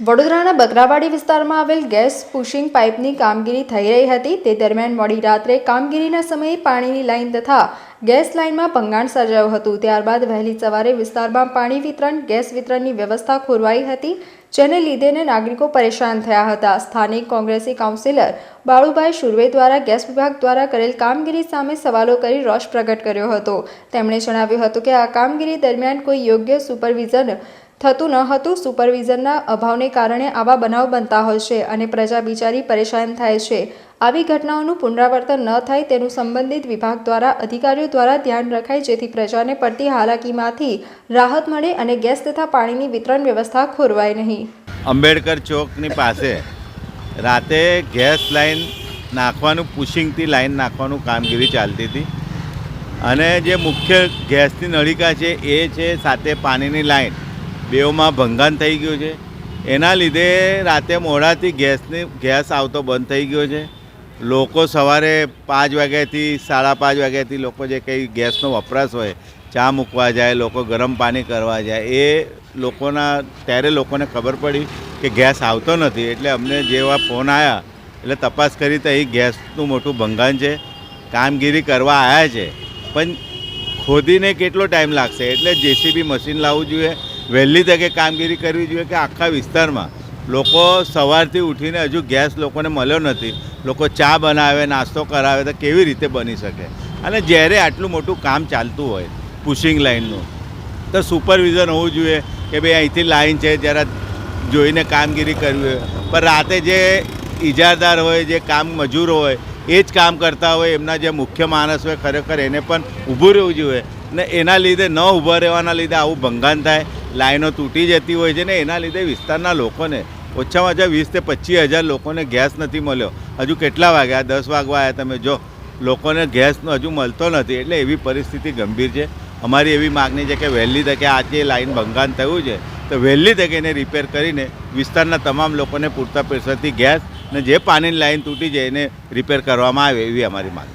વડોદરાના બકરાવાડી વિસ્તારમાં આવેલ ગેસ પુશિંગ પાઇપની કામગીરી થઈ રહી હતી. તે દરમિયાન મોડી રાત્રે કામગીરીના સમયે પાણીની લાઇન તથા ગેસ લાઇનમાં ભંગાણ સર્જાયું હતું. ત્યારબાદ વહેલી સવારે વિસ્તારમાં પાણી વિતરણ, ગેસ વિતરણની વ્યવસ્થા ખોરવાઈ હતી, જેને લીધેને નાગરિકો પરેશાન થયા હતા. સ્થાનિક કોંગ્રેસી કાઉન્સિલર બાળુભાઈ શુરવે દ્વારા ગેસ વિભાગ દ્વારા કરેલ કામગીરી સામે સવાલો કરી રોષ પ્રગટ કર્યો હતો. તેમણે જણાવ્યું હતું કે આ કામગીરી દરમિયાન કોઈ યોગ્ય સુપરવિઝન થતું ન હતું, સુપરવિઝનના અભાવને કારણે આવા બનાવ બનતા હોય છે અને પ્રજા બિચારી પરેશાન થાય છે. આવી ઘટનાઓનું પુનરાવર્તન ન થાય તેનું સંબંધિત વિભાગ દ્વારા અધિકારીઓ દ્વારા ધ્યાન રખાય, જેથી પ્રજાને પડતી હાલાકીમાંથી રાહત મળે અને ગેસ તથા પાણીની વિતરણ વ્યવસ્થા ખોરવાય નહીં. અંબેડકર ચોકની પાસે રાતે ગેસ લાઈન નાખવાનું, પુશિંગથી લાઈન નાખવાનું કામગીરી ચાલતી હતી. અને જે મુખ્ય ગેસની નળિકા છે, એ છે સાથે પાણીની લાઈન. બેઓમાં ભંગાણ થઈ ગયું છે. એના લીધે રાતે મોડાથી ગેસની, ગેસ આવતો બંધ થઈ ગયો છે. લોકો સવારે પાંચ વાગ્યાથી, સાડા પાંચ વાગ્યાથી લોકો જે કંઈ ગેસનો વપરાશ હોય, ચા મૂકવા જાય, લોકો ગરમ પાણી કરવા જાય, એ લોકોના, ત્યારે લોકોને ખબર પડી કે ગેસ આવતો નથી. એટલે અમને જેવા ફોન આવ્યા એટલે તપાસ કરી તો અહીં ગેસનું મોટું ભંગાણ છે. કામગીરી કરવા આવ્યા છે. પણ ખોદીને કેટલો ટાઈમ લાગશે? એટલે જેસીબી મશીન લાવવું જોઈએ વહેલી તકે કામગીરી કરવી જોઈએ કે આખા વિસ્તારમાં લોકો સવારથી ઉઠીને હજુ ગેસ લોકોને મળ્યો નથી. લોકો ચા બનાવે, નાસ્તો કરાવે તો કેવી રીતે બની શકે? અને જ્યારે આટલું મોટું કામ ચાલતું હોય પુશિંગ લાઇનનું તો સુપરવિઝન હોવું જોઈએ કે ભાઈ અહીંથી લાઈન છે, જરા જોઈને કામગીરી કરવી હોય. પણ રાતે જે ઇજારદાર હોય, જે કામ મજૂર હોય, એ જ કામ કરતા હોય, એમના જે મુખ્ય માણસ હોય ખરેખર એને પણ ઊભું રહેવું જોઈએ. ને એના લીધે ન ઊભા રહેવાના લીધે આવું ભંગાન થાય. લાઈનો તૂટી જતી હોય છે ને, એના લીધે વિસ્તારના લોકોને ઓછામાં ઓછા વીસ તે પચીસ હજાર લોકોને ગેસ નથી મળ્યો. હજુ કેટલા વાગ્યા દસ વાગવા આવ્યા તમે જો. લોકોને ગેસનો હજુ મળતો નથી, એટલે એવી પરિસ્થિતિ ગંભીર છે. અમારી એવી માગણી છે કે વહેલી તકે આ જે લાઈન ભંગાણ થયું છે, તો વહેલી તકે એને રિપેર કરીને વિસ્તારના તમામ લોકોને પૂરતા પૈસાથી ગેસ ને જે પાણીની લાઈન તૂટી જાય એને રિપેર કરવામાં આવે એવી અમારી માંગ